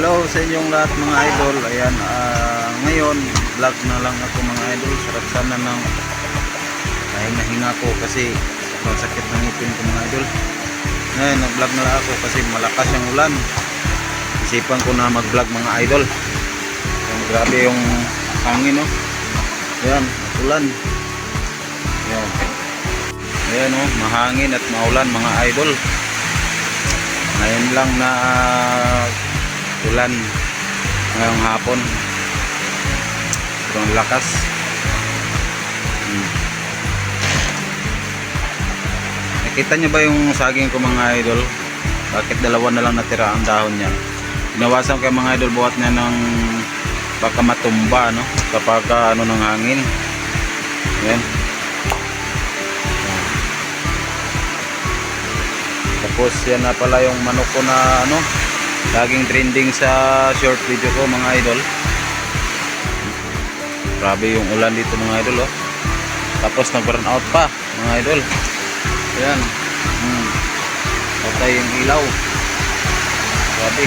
Hello sa inyong lahat mga idol. Ayan, ah, ngayon vlog na lang ako mga idol. Sarap sana ng ay nahinga ko kasi sobrang sakit ng ngipin ko mga idol. Ngayon, nag-vlog na lang ako kasi malakas yung ulan. Isipan ko na mag-vlog mga idol. Ayan, grabe yung hangin no. Ayan, ulan. Ayan. Ayan oh, mahangin at maulan mga idol. Ngayon lang na ah, ulan ngayong hapon. Sobrang lakas. Hmm. Nakita niyo ba yung saging ko mga idol? Bakit dalawa na lang natira ang dahon niya? Binawasan ko yung mga idol buhat niya ng baka matumba no kapag ano ng hangin. Yan. Tapos yan na pala yung manok ko na ano, laging trending sa short video ko mga idol. Grabe yung ulan dito mga idol oh. Tapos nag-burn out pa mga idol. Ayan. Hmm. Patay yung ilaw. Grabe.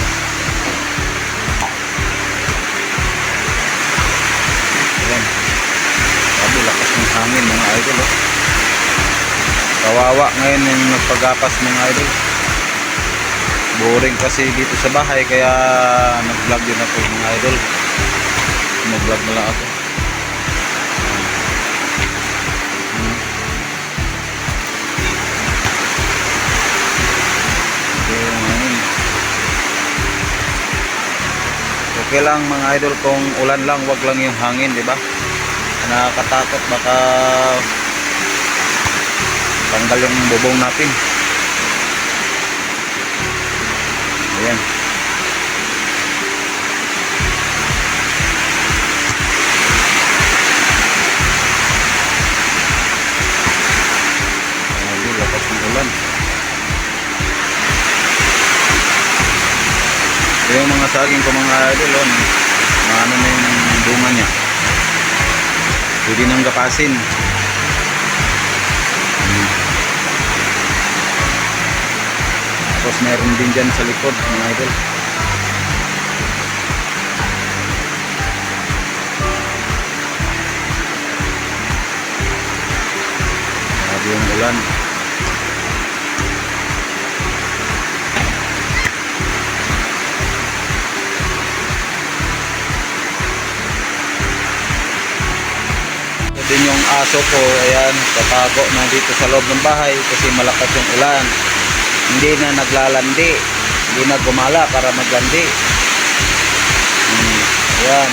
Ayan. Grabe lakas ng hangin mga idol oh. Kawawa ngayon yung nagpagapas mga idol. Boring kasi dito sa bahay kaya nag-vlog din ako mga idol. Nag-vlog na lang ako. Hmm. Okay lang mga idol kung ulan lang, wag lang yung hangin, di ba? Nakakatakot baka tanggal yung bubong natin ayan. Ito yung mga saging ko mga idol oh. maano na yung bunga niya. Pwede nang gapasin Tapos meron din dyan sa likod mga idol. Grabe yung ulan. Din yung aso ko, ayan, tatago na dito sa loob ng bahay kasi malakas yung ulan hindi na naglalandi. Hindi na gumala para maglandi. Hmm, ayan.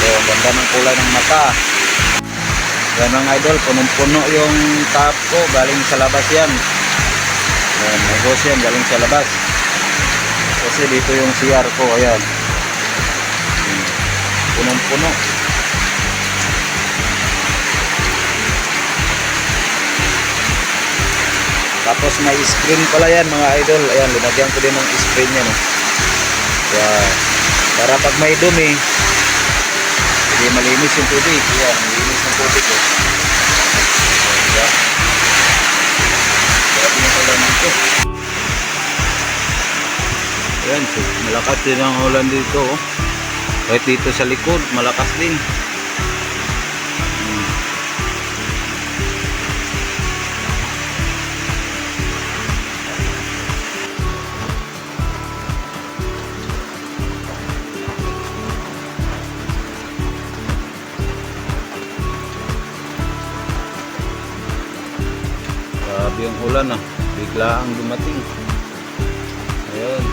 So ang ganda ng kulay ng mata. Yan mga idol punong puno yung tap ko. Galing sa labas yan. Ayan negosyo yan galing sa labas. Kasi dito yung CR ko ayan. Hmm, Tapos may screen pala yan mga idol. Ayan, linagyan ko din ng screen yan. Oh. Kaya, para pag may dumi, hindi malinis yung tubig. Ayan, malinis yung tubig. Oh. Kaya, grabe yung ulan nito. Ayan, malakas din ang ulan dito. Oh. Kahit dito sa likod, malakas din. Yung ulan ah. Bigla ang dumating. Ayun.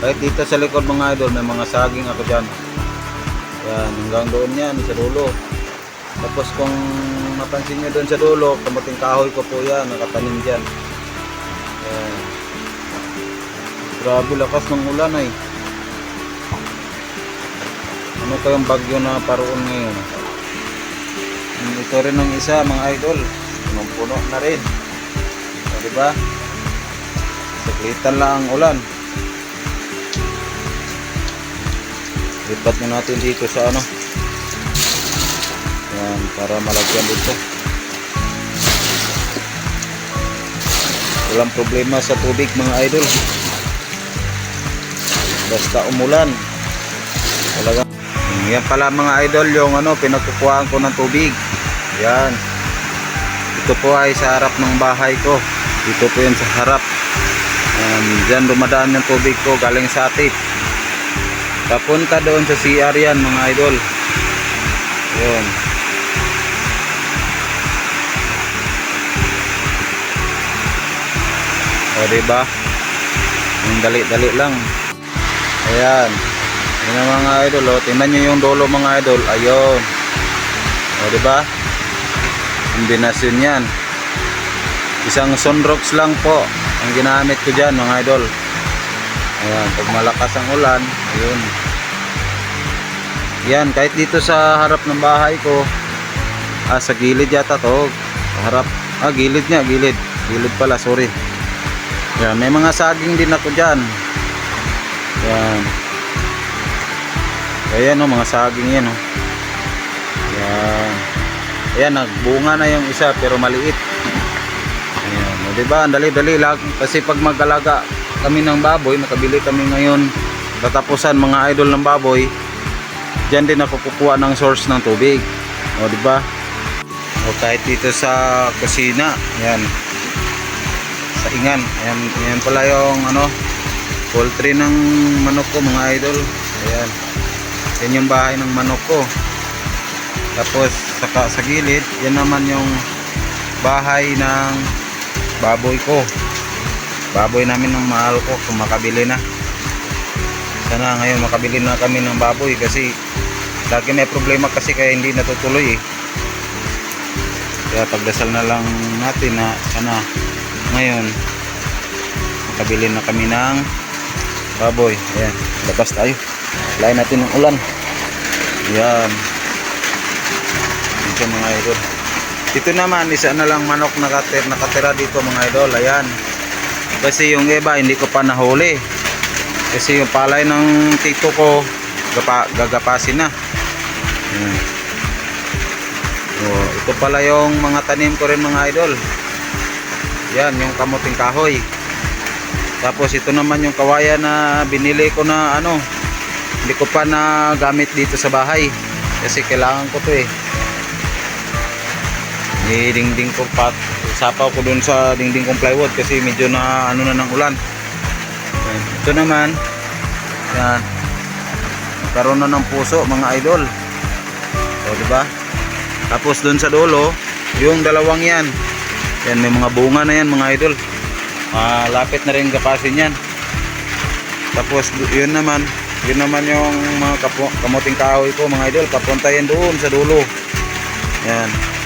Kahit dito sa likod mga idol, may mga saging ako dyan. Yan, hanggang doon yan, sa dulo. Tapos kung mapansin nyo doon sa dulo, kamating kahoy ko po yan, nakatanim dyan. Yan. Grabe lakas ng ulan ay. Ano kayang bagyo na paroon ngayon? Ito rin ang isa mga idol. Punong-puno na rin. O, diba? Saglitan lang ang ulan. Lipat na natin dito sa ano. Yan, para malagyan dito. walang problema sa tubig mga idol basta umulan talaga yan pala mga idol yung ano pinagkukuhaan ko ng tubig. Yan. Ito po ay sa harap ng bahay ko. Dito po yan sa harap. Um, dyan dumadaan yung tubig ko galing sa atip. Papunta doon sa CR yan mga idol. Yun o diba? Yung dali-dali lang. Ayan yun ang mga idol o tingnan nyo yung dolo mga idol. Ayun. O diba? Kombinasyon yan. Isang sunrocks lang po ang ginamit ko dyan mga idol. Ayan pag malakas ang ulan ayun. Yan kahit dito sa harap ng bahay ko ah sa gilid yata to. Harap ah gilid nga gilid. Gilid pala sorry. Yan may mga saging din ako dyan. Yan ayan o mga saging yan o yan ayan nagbunga na yung isa pero maliit ayan o diba ang dali-dali lang kasi pag magalaga kami ng baboy nakabili kami ngayon katapusan mga idol ng baboy Diyan din ako kukuha ng source ng tubig. O, di ba? O kahit dito sa kusina, yan. Sa ingan, yan, yan pala yung ano, poultry ng manok ko mga idol. Ayan. Yan yung bahay ng manok ko. Tapos sa, ka- sa gilid, yan naman yung bahay ng baboy ko. Baboy namin ng mahal ko kung makabili na. Sana ngayon makabili na kami ng baboy kasi lagi may problema kasi kaya hindi natutuloy eh. Kaya pagdasal na lang natin na sana ngayon makabili na kami ng baboy. Ayan, labas tayo. Lain natin ng ulan. Ayan. Dito mga idol. Dito naman, isa na lang manok nakatira, nakatira dito mga idol. Ayan. Kasi yung iba hindi ko pa nahuli. Kasi yung palay ng tito ko gapa, gagapasin na. Ayan. Oh, ito pala yung mga tanim ko rin mga idol. Yan, yung kamuting kahoy. Tapos ito naman yung kawayan na binili ko na ano, hindi ko pa na gamit dito sa bahay. Kasi kailangan ko to eh. Dingding ko pa, sapaw ko dun sa dingding kong plywood kasi medyo na ano na ng ulan. Ito naman, yan, karoon na ng puso mga idol. O, di ba? Tapos doon sa dulo, yung dalawang yan. Yan, may mga bunga na yan mga idol. Malapit na rin gapasin yan. Tapos yun naman, yun naman yung mga kamuting kahoy ko mga idol. Papunta yan doon sa dulo. Yan.